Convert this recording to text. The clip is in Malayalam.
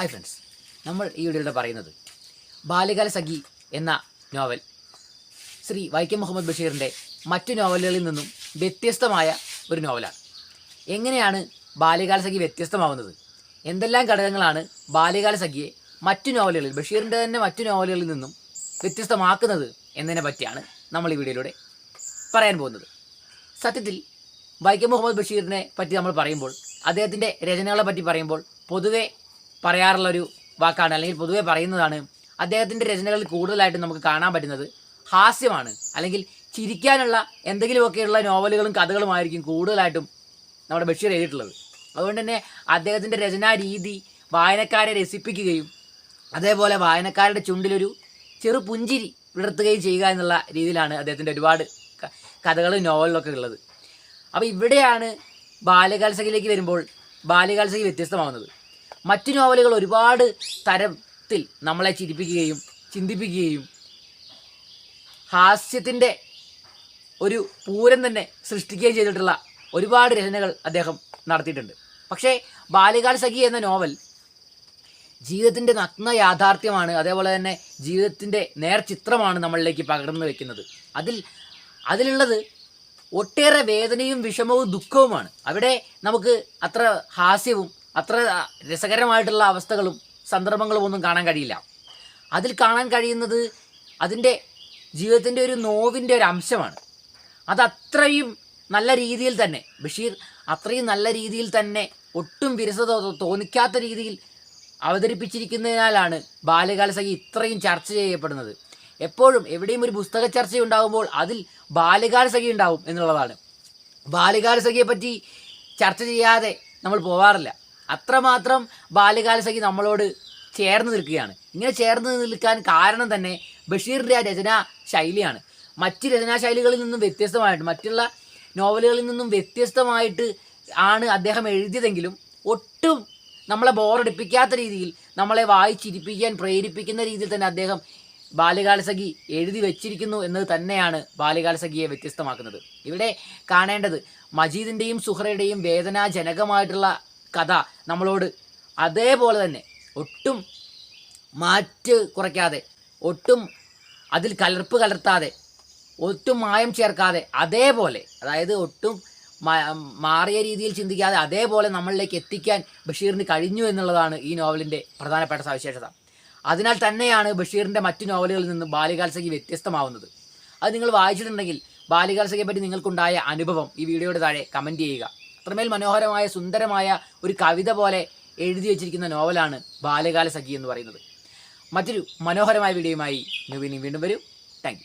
ഹായ് ഫ്രണ്ട്സ് നമ്മൾ ഈ വീഡിയോയിലൂടെ പറയുന്നത് ബാല്യകാല സഖി എന്ന നോവൽ ശ്രീ വൈക്കം മുഹമ്മദ് ബഷീറിന്റെ മറ്റു നോവലുകളിൽ നിന്നും വ്യത്യസ്തമായ ഒരു നോവലാണ് എങ്ങനെയാണ് ബാല്യകാല സഖി വ്യത്യസ്തമാവുന്നത്? എന്തെല്ലാം ഘടകങ്ങളാണ് ബാല്യകാല സഖിയെ മറ്റു നോവലുകളിൽ ബഷീറിന്റെ തന്നെ മറ്റു നോവലുകളിൽ നിന്നും വ്യത്യസ്തമാക്കുന്നത് എന്നതിനെ പറ്റിയാണ് നമ്മൾ ഈ വീഡിയോയിലൂടെ പറയാൻ പോകുന്നത്. സത്യത്തിൽ വൈക്കം മുഹമ്മദ് ബഷീറിനെ പറ്റി നമ്മൾ പറയുമ്പോൾ അദ്ദേഹത്തിന്റെ രചനകളെ പറ്റി പറയുമ്പോൾ പൊതുവെ പറയാറുള്ളൊരു വാക്കാണ്. അല്ലെങ്കിൽ പൊതുവേ പറയുന്നതാണ് അദ്ദേഹത്തിന്റെ രചനകളിൽ കൂടുതലായിട്ട് നമുക്ക് കാണാൻ പറ്റുന്നത് ഹാസ്യമാണ്. അല്ലെങ്കിൽ ചിരിക്കാനുള്ള എന്തെങ്കിലുമൊക്കെയുള്ള നോവലുകളും കഥകളുമായിരിക്കും കൂടുതലായിട്ടും നമ്മുടെ ബഷീർ എഴുതിയിട്ടുള്ളത്. അതുകൊണ്ട് തന്നെ അദ്ദേഹത്തിന്റെ രചനാ രീതി വായനക്കാരെ രസിപ്പിക്കുകയും അതേപോലെ വായനക്കാരുടെ ചുണ്ടിലൊരു ചെറു പുഞ്ചിരി വിടർത്തുകയും ചെയ്യുക എന്നുള്ള രീതിയിലാണ് അദ്ദേഹത്തിന്റെ ഒരുപാട് കഥകളും നോവലിലൊക്കെ ഉള്ളത്. അപ്പോൾ ഇവിടെയാണ് ബാല്യകാലസഖിയിലേക്ക് വരുമ്പോൾ ബാല്യകാലസഖി വ്യത്യസ്തമാവുന്നത്. മറ്റു നോവലുകൾ ഒരുപാട് തരത്തിൽ നമ്മളെ ചിരിപ്പിക്കുകയും ചിന്തിപ്പിക്കുകയും ഹാസ്യത്തിന്റെ ഒരു പൂരം തന്നെ സൃഷ്ടിക്കുകയും ചെയ്തിട്ടുള്ള ഒരുപാട് രചനകൾ അദ്ദേഹം നടത്തിയിട്ടുണ്ട്. പക്ഷേ ബാല്യകാല സഖി എന്ന നോവൽ ജീവിതത്തിന്റെ നഗ്ന യാഥാർത്ഥ്യമാണ് അതേപോലെ തന്നെ ജീവിതത്തിന്റെ നേർചിത്രമാണ് നമ്മളിലേക്ക് പകർന്നു വയ്ക്കുന്നത് അതിൽ അതിലുള്ളത് ഒട്ടേറെ വേദനയും വിഷമവും ദുഃഖവുമാണ്. അവിടെ നമുക്ക് അത്ര ഹാസ്യവും അത്ര രസകരമായിട്ടുള്ള അവസ്ഥകളും സന്ദർഭങ്ങളും ഒന്നും കാണാൻ കഴിയില്ല. അതിൽ കാണാൻ കഴിയുന്നത് അതിന്റെ ജീവിതത്തിന്റെ ഒരു നോവിന്റെ ഒരു അംശമാണ്. അത് അത്രയും നല്ല രീതിയിൽ തന്നെ ബഷീർ അത്രയും നല്ല രീതിയിൽ തന്നെ ഒട്ടും വിരസത തോന്നിക്കാത്ത രീതിയിൽ അവതരിപ്പിച്ചിരിക്കുന്നതിനാലാണ് ബാല്യകാല സഖി ഇത്രയും ചർച്ച ചെയ്യപ്പെടുന്നത്. എപ്പോഴും എവിടെയും ഒരു പുസ്തക ചർച്ച ഉണ്ടാകുമ്പോൾ അതിൽ ബാല്യകാല സഖി ഉണ്ടാവും എന്നുള്ളതാണ്. ബാല്യകാല സഖിയെ പറ്റി ചർച്ച ചെയ്യാതെ നമ്മൾ പോവാറില്ല. അത്രമാത്രം ബാല്യകാല സഖി നമ്മളോട് ചേർന്ന് നിൽക്കുകയാണ്. ഇങ്ങനെ ചേർന്ന് നിൽക്കാൻ കാരണം തന്നെ ബഷീറിന്റെ ആ രചനാ ശൈലിയാണ്. മറ്റ് രചനാ ശൈലികളിൽ നിന്നും വ്യത്യസ്തമായിട്ട് മറ്റുള്ള നോവലുകളിൽ നിന്നും വ്യത്യസ്തമായിട്ട് ആണ് അദ്ദേഹം എഴുതിയതെങ്കിലും ഒട്ടും നമ്മളെ ബോറടിപ്പിക്കാത്ത രീതിയിൽ നമ്മളെ വായിച്ചിരിപ്പിക്കാൻ പ്രേരിപ്പിക്കുന്ന രീതിയിൽ തന്നെ അദ്ദേഹം ബാല്യകാലസഖി എഴുതി വെച്ചിരിക്കുന്നു എന്നത് തന്നെയാണ് ബാല്യകാലസഖിയെ വ്യത്യസ്തമാക്കുന്നത്. ഇവിടെ കാണേണ്ടത് മജീദിന്റെയും സുഹറയുടെയും വേദനാജനകമായിട്ടുള്ള കഥ നമ്മളോട് അതേപോലെ തന്നെ ഒട്ടും മാറ്റ് കുറയ്ക്കാതെ ഒട്ടും അതിൽ കലർപ്പ് കലർത്താതെ ഒട്ടും മായം ചേർക്കാതെ അതേപോലെ അതായത് ഒട്ടും മാറിയ രീതിയിൽ ചിന്തിക്കാതെ അതേപോലെ നമ്മളിലേക്ക് എത്തിക്കാൻ ബഷീറിന് കഴിഞ്ഞു എന്നുള്ളതാണ് ഈ നോവലിന്റെ പ്രധാനപ്പെട്ട സവിശേഷത. അതിനാൽ തന്നെയാണ് ബഷീറിന്റെ മറ്റു നോവലുകളിൽ നിന്ന് ബാലികാൽസഖി വ്യത്യസ്തമാവുന്നത്. അത് നിങ്ങൾ വായിച്ചിട്ടുണ്ടെങ്കിൽ ബാല്യകാലസഖിയെ പറ്റി നിങ്ങൾക്കുണ്ടായ അനുഭവം ഈ വീഡിയോയുടെ താഴെ കമന്റ് ചെയ്യുക. അത്രമേൽ മനോഹരമായ സുന്ദരമായ ഒരു കവിത പോലെ എഴുതി വച്ചിരിക്കുന്ന നോവലാണ് ബാലകാല സഖി എന്ന് പറയുന്നത്. മറ്റൊരു മനോഹരമായ വീഡിയോയുമായി നവീനി വീണ്ടും വരും. താങ്ക്